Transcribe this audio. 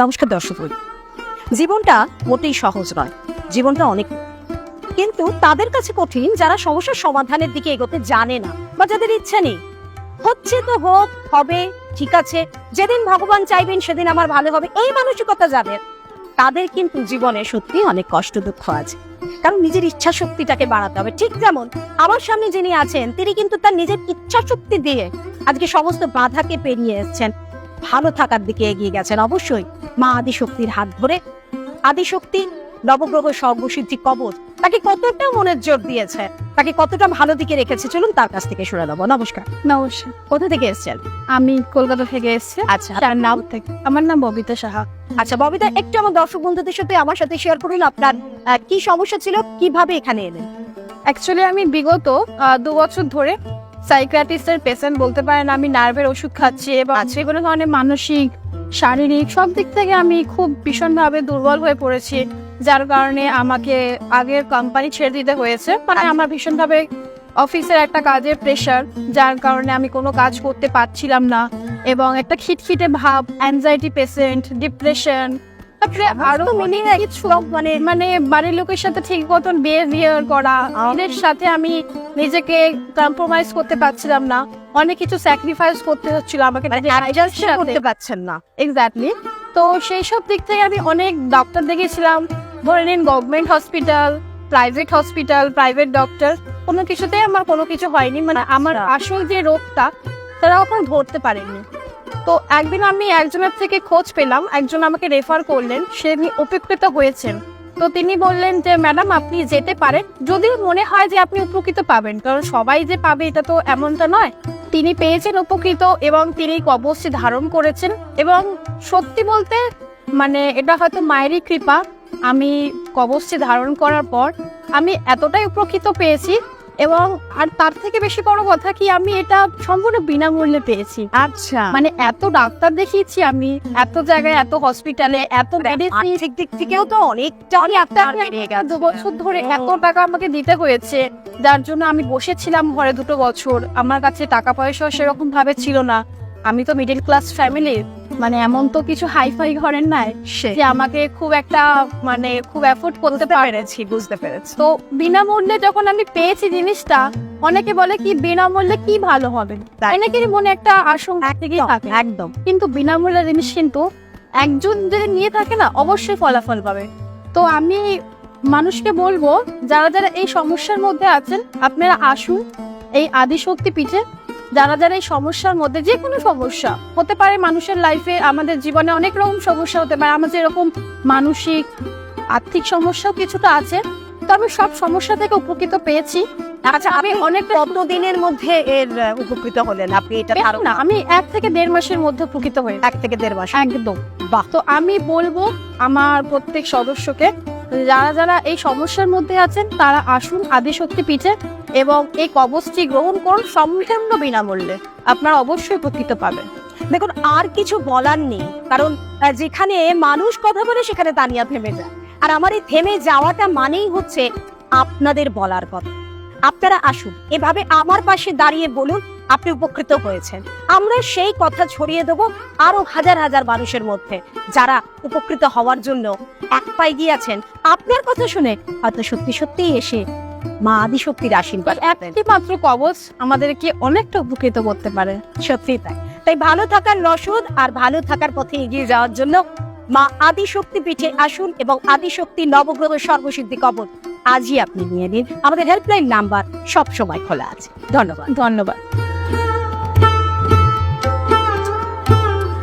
নমস্কার দর্শক জীবনটা মোটেই সহজ নয়, জীবনটা অনেক। কিন্তু তাদের কাছে কঠিন যারা সমস্যার সমাধানের দিকে এগোতে জানে না বা যাদের ইচ্ছা নেই। হচ্ছে তো হোক, হবে, ঠিক আছে, যেদিন ভগবান চাইবেন সেদিন আমার ভালো হবে, এই মানসিকতা যাদের, তাদের কিন্তু জীবনে সত্যি অনেক কষ্ট দুঃখ আছে। কারণ নিজের ইচ্ছা শক্তিটাকে বাড়াতে হবে। ঠিক যেমন আমার সামনে যিনি আছেন, তিনি কিন্তু তার নিজের ইচ্ছা শক্তি দিয়ে আজকে সমস্ত বাধাকে পেরিয়ে এসেছেন। ভালো থাকার দিকে এগিয়ে গেছেন, অবশ্যই। মা আদিশক্তির হাত ধরে আদিশক্তি নবগ্রহ সর্বসিদ্ধি কবচ তাকে কতটা মনের জোর দিয়েছে তাকে কতটা ভালো দিকে রেখেছে চলুন তার কাছ থেকে শুনে নেব নমস্কার। নমস্কার। কোথা থেকে এসেছেন? আমি কলকাতা থেকে এসেছি। আচ্ছা তার নাম? থেকে। আমার নাম ববিতা সাহা। আচ্ছা ববিতা একটু আমার দর্শক বন্ধুদের সাথে আমার সাথে শেয়ার করুন আপনার কি সমস্যা ছিল কীভাবে এখানে এলেন? অ্যাকচুয়ালি আমি বিগত দু বছর ধরে সাইকিয়াট্রিস্টের পেশেন্ট বলতে পারেন আমি নার্ভের ওষুধ খাচ্ছি এবং বিভিন্ন ধরনের মানসিক শারীরিক সব দিক থেকে আমি খুব ভীষণভাবে দুর্বল হয়ে পড়েছি, যার কারণে আমাকে আগের কোম্পানি ছেড়ে দিতে হয়েছে। মানে আমার ভীষণভাবে অফিসের একটা কাজের প্রেশার যার কারণে আমি কোনো কাজ করতে পারছিলাম না। এবং একটা খিটখিটে ভাব অ্যাংজাইটি পেশেন্ট ডিপ্রেশন তারপরে আরও মিলিয়ে কিছু মানে মানে বাড়ির লোকের সাথে ঠিক মতন বিহেভিয়ার করা এদের সাথে আমি নিজেকে কম্প্রোমাইজ করতে পারছিলাম না। অনেক কিছু স্যাক্রিফাইস করতে হচ্ছিল আমাকে মানে করতে পারছেন না। এক্স্যাক্টলি তো সেই সব দিক থেকে আমি অনেক ডক্টর দেখিয়েছিলাম। ধরে নিন government hospital private hospital private doctor কোনো কিছুতেই আমার কোনো কিছু হয়নি। মানে আমার আচ্ছা। আসল যে রোগটা তারা ওখানে ধরতে পারেনি। তো একদিন আমি একজনের থেকে খোঁজ পেলাম, একজন আমাকে রেফার করলেন, সে উপকৃত হয়েছেন। তো তিনি বললেন যে, ম্যাডাম, আপনি যেতে পারেন, যদিও মনে হয় যে আপনি উপকৃত পাবেন, কারণ সবাই যে পাবে এটা তো এমনটা নয়। তিনি পেয়েছেন উপকৃত এবং তিনি কবচটি ধারণ করেছেন এবং সত্যি বলতে মানে এটা হয়তো মায়েরই কৃপা, আমি কবচটি ধারণ করার পর আমি এতটাই উপকৃত পেয়েছি এবং আর তার থেকে বেশি বড় কথা কি আমি এটা সম্পূর্ণ বিনামূল্যে পেয়েছি। আচ্ছা। মানে এত ডাক্তার দেখিয়েছি আমি এত জায়গায় এত হসপিটালে এত medicine, আর্থিক দিক থেকেও তো অনেকটা গেছে। দু বছর ধরে এত টাকা আমাকে দিতে হয়েছে যার জন্য আমি বসেছিলাম ঘরে দুটো বছর। আমার কাছে টাকা পয়সা সেরকম ভাবে ছিল না। আমি তো মিডল ক্লাস ফ্যামিলি মানে এমন তো কিছু হাইফাই ঘরের নাই যে আমাকে খুব একটা মানে খুব এফোর্ড করতে পেরেছি বুঝতে পেরেছি। তো বিনামূল্যে যখন আমি পেয়েছি জিনিসটা অনেকে বলে কি বিনামূল্যে কি ভালো হবে? অনেকেরই মনে একটা আশঙ্কা থাকে। একদম। কিন্তু বিনামূল্যে জিনিস কিন্তু একজন যদি নিয়ে থাকে না অবশ্যই ফলাফল পাবে। তো আমি মানুষকে বলব যারা যারা এই সমস্যার মধ্যে আছেন আপনারা আসুন এই আদিশক্তি পিঠে। যারা যারা এই সমস্যার মধ্যে যে কোনো সমস্যা হতে পারে মানুষের লাইফে আমাদের জীবনে অনেক রকম সমস্যা হতে পারে। আমাদের এরকম মানসিক আর্থিক সমস্যাও কিছুটা আছে তো আমি সব সমস্যা থেকে উপকৃত পেয়েছি। আচ্ছা আমি অনেক কত দিনের মধ্যে এর উপকৃত হলেন? আপনি এটা না আমি এক থেকে দেড় মাসের মধ্যে উপকৃত হয়ে এক থেকে দেড় মাস? একদম। বাহ। তো আমি বলব আমার প্রত্যেক সদস্যকে যারা যারা এই সমস্যার মধ্যে আছেন, তারা আসুন আদিশক্তি পিঠে এবং এই কবচটি গ্রহণ করুন সম্পূর্ণ বিনামূল্যে। আপনারা অবশ্যই উপকৃত পাবেন। দেখুন, আর কিছু বলার নেই, কারণ যেখানে মানুষ কথা বলে, সেখানে তানিয়া থেমে যায়। আর আমার এই থেমে যাওয়াটা মানেই হচ্ছে আপনাদের বলার কথা আপনারা আসুন, এভাবে আমার পাশে দাঁড়িয়ে বলুন আপনি উপকৃত হয়েছেন। আমরা সেই কথা ছড়িয়ে দেবো আরও হাজার হাজার মানুষের মধ্যে। যারা উপকৃত হওয়ার জন্য এক পায়ে গিয়েছেন আপনার কথা শুনে হয়তো সত্যি সত্যিই এসে মা আদিশক্তির আশীর্বাদ একটি মাত্র কবচ আমাদেরকে অনেকটা উপকৃত করতে পারে। সত্যি তাই। তাই ভালো থাকার রসদ আর ভালো থাকার পথে এগিয়ে যাওয়ার জন্য মা আদিশক্তি পিঠে আসুন এবং আদিশক্তি নবগ্রহ সর্বসিদ্ধি কবচ আজই আপনি নিয়ে নিন। আমাদের হেল্পলাইন নাম্বার সব সময় খোলা আছে। ধন্যবাদ। ধন্যবাদ।